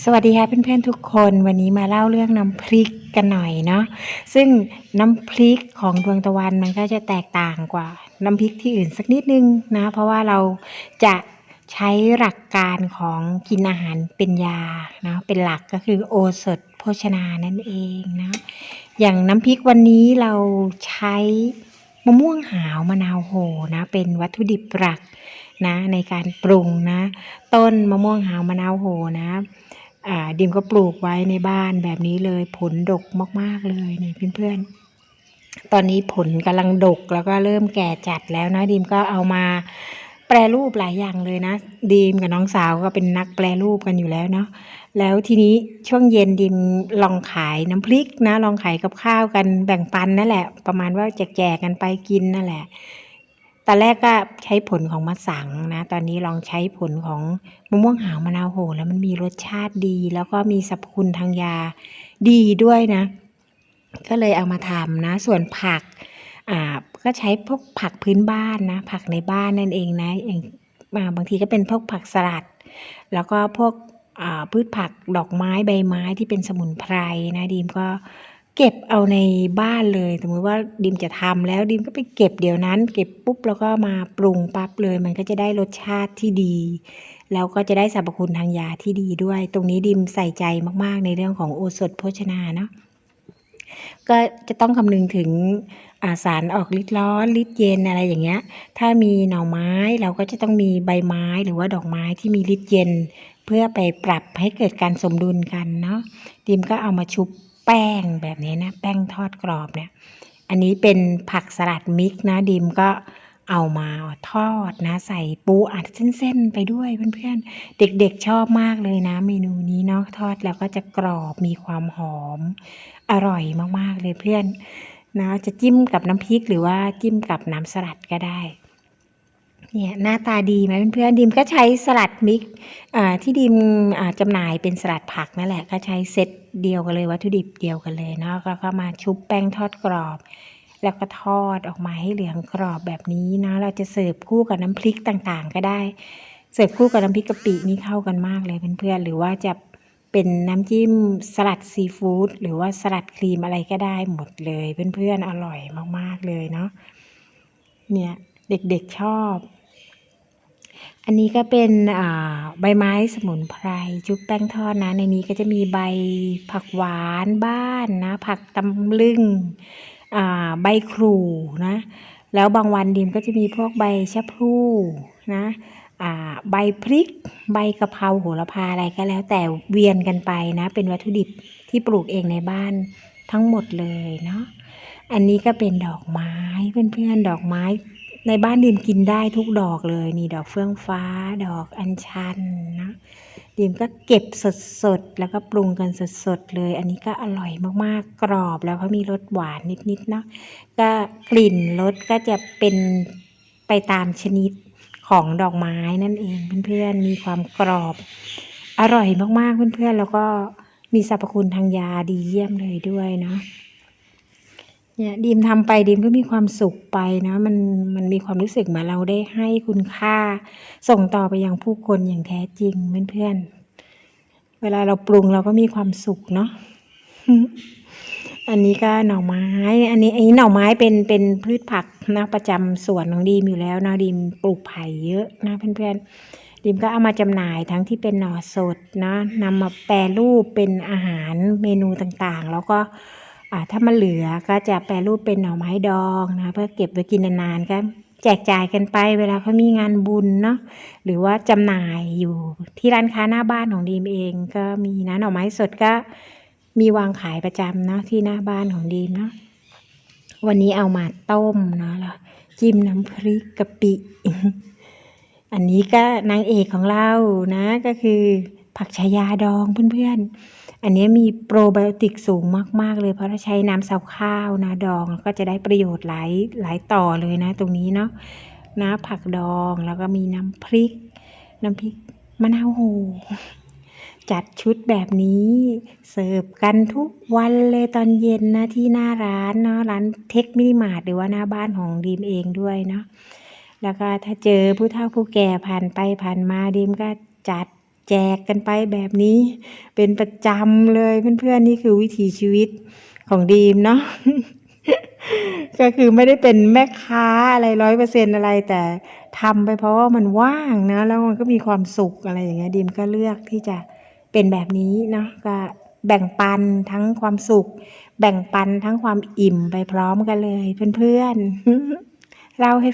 สวัสดีค่ะเพื่อนๆทุกคนวันนี้มาเล่าเรื่องน้ำพริกกันหน่อยเนาะซึ่งน้ำพริกของดวงตะวันมันก็จะแตกต่างกว่า น้ำพริกที่อื่นสักนิดนึงนะเพราะว่าเราจะใช้หลักการของกินอาหารเป็นยาเนาะเป็นหลักก็คือโอสถโภชนานั่นเองนะอย่างน้ำพริกวันนี้เราใช้มะม่วงหาวมะนาวโหนะเป็นวัตถุดิบหลักนะในการปรุงนะ ต้นมะม่วงหาวมะนาวโหนะ ดิมก็ปลูกไว้ในบ้านแบบนี้เลยผลดกมาก ๆ เลยนี่เพื่อนๆ ตอนนี้ผลกำลังดกแล้วก็เริ่มแก่จัดแล้วนะ ดิมก็เอามาแปรรูปหลายอย่างเลยนะ ดิมกับน้องสาวก็เป็นนักแปรรูปกันอยู่แล้วเนาะแล้วทีนี้ช่วงเย็นดิมลองขายน้ำพริกนะ ลองขายกับข้าวกันแบ่งปันนั่นแหละ ประมาณว่าแจกๆกันไปกินนั่นแหละ ตอนแรกก็ใช้ผลของมะสังนะ ตอนนี้ลองใช้ผลของมะม่วงหาวมะนาวโหแล้วมันมีรสชาติดี แล้วก็มีสรรพคุณทางยาดีด้วยนะ ก็เลยเอามาทำนะ ส่วนผักอ่าก็ใช้พวกผักพื้นบ้านนะ ผักในบ้านนั่นเองนะอย่างาบางทีก็เป็นพวกผักสลัด แล้วก็พวกพืชผักดอกไม้ใบไม้ที่เป็นสมุนไพรนะดีมก็ เก็บเอาในบ้านเลย สมมติว่าดิมจะทำแล้วดิมก็ไปเก็บเดี๋ยวนั้น เก็บปุ๊บแล้วก็มาปรุงปั๊บเลย มันก็จะได้รสชาติที่ดี แล้วก็จะได้สรรพคุณทางยาที่ดีด้วย ตรงนี้ดิมใส่ใจมากๆ ในเรื่องของโอสถโภชนาเนาะก็จะต้องคำนึงถึงาสารออกฤทธิ์ร้อนฤทธิ์เย็นอะไรอย่างเงี้ย ถ้ามีหน่อไม้เราก็จะต้องมีใบไม้หรือว่าดอกไม้ที่มีฤทธิ์เย็น เพื่อไปปรับให้เกิดการสมดุลกันเนาะดิมก็เอามาชุบ แป้งแบบนี้นะ แป้งทอดกรอบเนี่ย อันนี้เป็นผักสลัดมิกนะดิมก็เอามาทอดนะ ใส่ปูอัดเส้นๆไปด้วยเพื่อนๆ เด็กๆชอบมากเลยนะ เมนูนี้เนาะทอดแล้วก็จะกรอบมีความหอม อร่อยมากๆเลยเพื่อนนะจะจิ้มกับน้ำพริกหรือว่าจิ้มกับน้ำสลัดก็ได้ เนี่ยหน้าตาดีไหมเพื่อนๆดิมก็ใช้สลัดมิกที่ดิมอ่าจำหน่ายเป็นสลัดผักนั่นแหละก็ใช้เซตเดียวกันเลยวัตถุดิบเดียวกันเลยเนาะก็ก็มาชุบแป้งทอดกรอบ แล้วก็ทอดออกมาให้เหลืองกรอบแบบนี้นะเราจะเสิร์ฟคู่กับน้ำพริกต่างๆ ก็ได้ เสิร์ฟคู่กับน้ำพริกกะปินี่เข้ากันมากเลยเพื่อนๆหรือว่าจะเป็นน้ำจิ้มสลัดซีฟู้ดหรือว่าสลัดครีมอะไรก็ได้หมดเลยเพื่อนๆอร่อยมากๆเลยเนาะเนี่ยเด็กๆชอบ อันนี้ก็เป็นอ่าใบไม้สมุนไพรชุบแป้งทอดนะ ในนี้ก็จะมีใบผักหวานบ้านนะ ผักตำลึงอ่าใบครูนะ แล้วบางวันดิมก็จะมีพวกใบชะพลูนะอ่าใบพริก ใบกะเพราโหระพาอะไรก็แล้ว แต่เวียนกันไปนะ เป็นวัตถุดิบที่ปลูกเองในบ้านทั้งหมดเลยเนาะอันนี้ก็เป็นดอกไม้เพื่อนๆดอกไม้ ในบ้านดิมกินได้ทุกดอกเลยนี่ดอกเฟื่องฟ้า ดอกอัญชันนะดิมก็เก็บสดๆ แล้วก็ปรุงกันสดๆ เลย อันนี้ก็อร่อยมากๆ กรอบแล้วก็มีรสหวานนิดๆเนาะก็กลิ่นรสก็จะเป็นไปตามชนิดของดอกไม้นั่นเองเพื่อนๆมีความกรอบอร่อยมากๆเพื่อนๆแล้วก็มีสรรพคุณทางยาดีเยี่ยมเลยด้วยเนาะ เนี่ยดีมทำไปดีมก็มีความสุขไปนะมันมันมีความรู้สึกเหมือนเราได้ให้คุณค่า ส่งต่อไปยังผู้คนอย่างแท้จริงเพื่อนๆเวลาเราปรุงเราก็มีความสุขเนาะอันนี้ก็หน่อไม้ อันนี้อันนี้หน่อไม้เป็นเป็นพืชผักนะประจำสวนของดีมอยู่แล้วนะดีมปลูกไผ่เยอะนะเพื่อนๆดีมก็เอามาจำหน่ายทั้งที่เป็นหน่อสดนะนำมาแปรรูปเป็นอาหารเมนูต่างๆ แล้วก็ ถ้ามันเหลือก็จะแปรรูปเป็นหน่อไม้ดองนะ เพื่อเก็บไว้กินนานๆก็แจกจ่ายกันไปเวลาเขามีงานบุญเนาะหรือว่าจำหน่ายอยู่ที่ร้านค้าหน้าบ้านของดีมเองก็มีนะหน่อไม้สดก็มีวางขายประจำเนาะที่หน้าบ้านของดีมเนาะวันนี้เอามาต้มเนาะแล้วจิ้มน้ำพริกกะปิ อันนี้ก็นางเอกของเรานะก็คือ ผักชายาดองเพื่อนๆ อันนี้มีโปรไบโอติกสูงมากๆ เลยเพราะเราใช้น้ำเสาข้าวนะดองก็จะได้ประโยชน์หลายหลายต่อเลยนะ ตรงนี้เนาะนะผักดองแล้วก็มีน้ำพริก น้ำพริกมะนาวโหจัดชุดแบบนี้เสิร์ฟกันทุกวันเลยตอนเย็นนะที่หน้าร้านเนาะร้านเทคมินิมาร์ทหรือว่าหน้าบ้านของดีมเองด้วยเนาะแล้วก็ถ้าเจอผู้เฒ่าผู้แก่ผ่านไปผ่านมาดิมก็จัด แจกกันไปแบบนี้ เป็นประจำเลยเพื่อนๆนี่คือวิถีชีวิตของดีมเนาะก็คือไม่ได้เป็นแม่ค้าอะไรร้อยเปอร์เซ็นอะไรแต่ทำไปเพราะว่ามันว่างนะ แล้วมันก็มีความสุขอะไรอย่างเงี้ยดีมก็เลือกที่จะเป็นแบบนี้เนาะก็แบ่งปันทั้งความสุข แบ่งปันทั้งความอิ่มไปพร้อมกันเลยเพื่อนๆเล่าให้